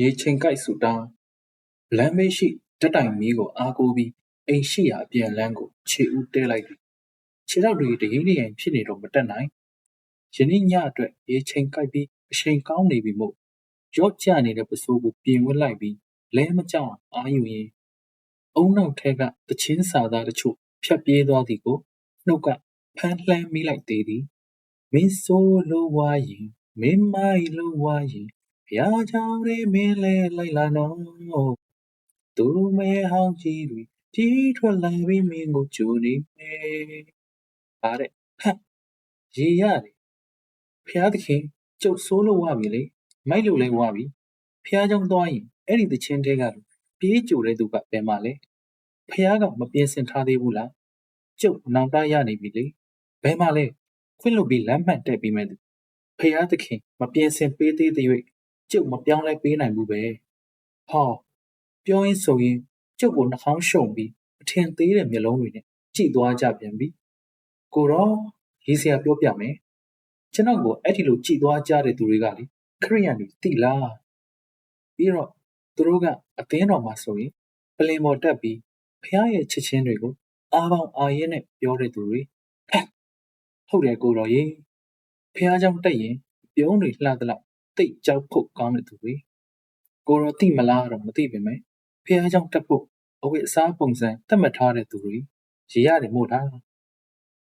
ရေချိန်ကိုက်ဆူတောင်းလမ်းမေးရှိဓာတ်တိုင်မီးကိုအားကိုးပြီးအိမ်ရှိရာအပြန်လမ်းကိုခြေဦးတဲလိုက်သည်ခြေထောက်တွေတရင်းတရန်ဖြစ်နေတော့မတက်နိုင်ယနေ့ညအတွက်ရေချိန်ကိုက်ပြီးအချိန်ကောင်းနေပြီမို့ရော့ကျနေတဲ့ပစိုးကိုပြင်ဝတ်လိုက်ပြီးလဲမကြောက်အောင်အာယူရင်းအုံနောက်ထဲကတချင်းစာသားတချို့ဖြတ်ပြေးသွားသည်ကိုနှုတ်ကဖမ်းလှမ်းမိလိုက်သေးသည်မင်းဆိုလိုဝါရင်မင်းမိုက်လိုဝါရင် ဘုရားကြောင့်ရေမင်းလဲလိုက်လာနော်သူမဲဟောင်းကြီးတွေကြီးထွက်လာပြီးမင်းကိုကြိုနေမယ်ပါတဲ့ဟမ်ရေရတယ်ဖျားသခင်ကျုပ်ဆိုးလို့ဝပြီလေမိုက်လို့လဲဝပြီဖျားကြောင့်သွားရင်အဲ့ဒီတချင်းတဲကလူပြေးကြိုတဲ့သူကဘယ်မှာလဲဖျားကမပြင်းစင်ထားသေးဘူးလားကျုပ်နောင်တရနေပြီလေဘယ်မှာလဲခွင့်လွတ်ပြီးလမ်းမှတ်တက်ပြီးမဲ့သူဖျားသခင်မပြင်းစင်ပေးသေးတဲ့၍ ကျုပ်မပြောင်းလဲပေးနိုင်ဘူးပဲဟောပြောရင်းဆိုရင်ကျုပ်ကိုနှာခေါင်းရှုံပြီးအထင်သေးတဲ့မျက်လုံးတွေနဲ့ကြည့်သွားကြပြန်ပြီကိုတော့ရေးစရာပြောပြမယ်ကျွန်တော်ကိုအဲ့ဒီလိုကြည်သွားကြတဲ့သူတွေကလေခရိယန်တွေတိလားပြီးတော့သူတို့ကအသင်းတော်မှာဆိုရင်ပလင်ပေါ်တက်ပြီးဖះရဲ့ချစ်ချင်းတွေကိုအားပေါင်းအားရဲနဲ့ပြောတဲ့သူတွေဟဲ့ဟုတ်တယ်ကိုတော်ရေဖះเจ้าတက်ရင်ပြုံးတွေလှသလောက် တိတ်ကြောက်ဖို့ကောင်းတဲ့သူတွေကိုတော်တိမလားတော့မသိပေမဲ့ဖះเจ้าတက်ဖို့အဝိအစားပုံစံသတ်မှတ်ထားတဲ့သူတွေရေရတယ်မို့လား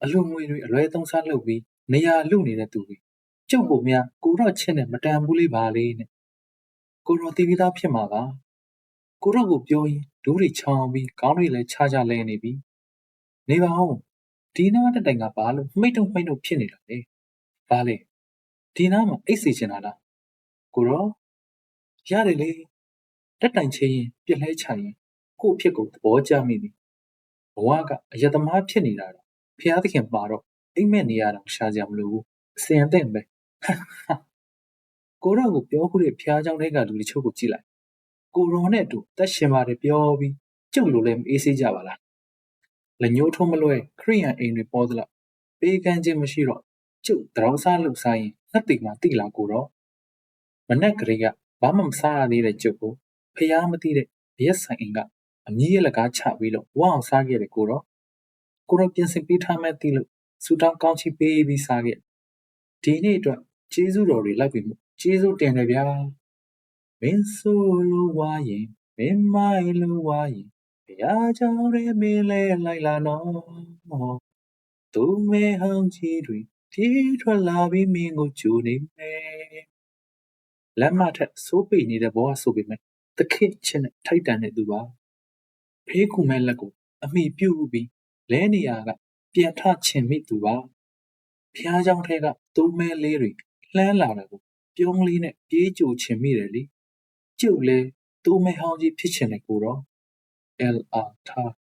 အလူငွေတွေအလွဲသုံးစားလုပ်ပြီးနေရာလူနေတဲ့သူတွေကျုပ်ကိုများကိုတော့ချစ်နဲ့မတန်ဘူးလေးပါလေးနဲ့ကိုတော့တည်ပြီးသားဖြစ်မှာပါကိုတော့ကိုပြောရင်ဒူးတွေချောင်းပြီးခေါင်းတွေလည်းခြားခြားလဲနေပြီနေပါဦးဒီနားတက်တိုင်ကဘာလို့မိတ်တုံမိတ်တုံဖြစ်နေတာလဲဘာလဲဒီနားမှာအိတ်စီချင်တာလား ကိုတော့ရတယ်လေတက်တိုင်ချင်းရင်ပြက်လဲချရင်ကို့အဖြစ်ကိုသဘောကျမိပြီဘဝကအယတမားဖြစ်နေတာတော့ဖျားသခင်ပါတော့အိမ်မက်နေရတော့ရှာကြမလို့ဘူးအစင်အသင့်ပဲကိုရောကိုပြောခုတဲ့ဖျားเจ้าတွေကလူတချို့ကိုကြည့်လိုက်ကိုရောနဲ့အတူတက်ရှင်ပါတယ်ပြောပြီးကျုပ်လိုလည်းမအေးဆေးကြပါလားလက်ညှိုးထုံးမလွဲခရိယန်အိမ်တွေပေါ်သလားပေးကမ်းခြင်းမရှိတော့ကျုပ်တရောင်းစားလုပ်စားရင်ငှက်တိမှတိလာကိုတော့ မနဲ့ကလေးကဘာမှမစားရသေးတဲ့ကျုပ်ကိုဖျားမသိတဲ့ရက်ဆိုင်အိမ်ကအမီးရလကားချပြီးတော့ဝအောင်စားခဲ့တယ်ကိုတော့ကိုတော့ပြင်ဆင်ပေးထားမှသိလို့စူတောင်းကောင်းချီပေးပြီးစားခဲ့ဒီနေ့အတွက်ကျေးဇူးတော်တွေလိုက်ပြီးကျေးဇူးတင်တယ်ဗျာမင်းဆိုလိုဝါရင်မင်းမိုင်လိုဝါရင်ဘုရားကြောင့်ရဲမင်းလဲလိုက်လာနော်သူမဲဟောင်းကြီးတွေဒီထွက်လာပြီးမင်းကိုကြိုနေမယ် လမ်းမထက်စိုးပိနေတဲ့ဘောကဆိုပေမဲ့တခိချင်းနဲ့ထိုက်တန်တဲ့သူပါဖေးကူမဲ့လက်ကိုအမိပြုတ်ပြီးလဲနေရကပြန်ထချင်မိသူပါဖျားเจ้าထဲကသုံးမဲလေးတွေလှမ်းလာတာကိုပြုံးလေးနဲ့ပြေးကြိုချင်မိတယ်လေကျုပ်လဲသုံးမဲဟောင်းကြီးဖြစ်ချင်တယ်ကိုတော့ LR ထား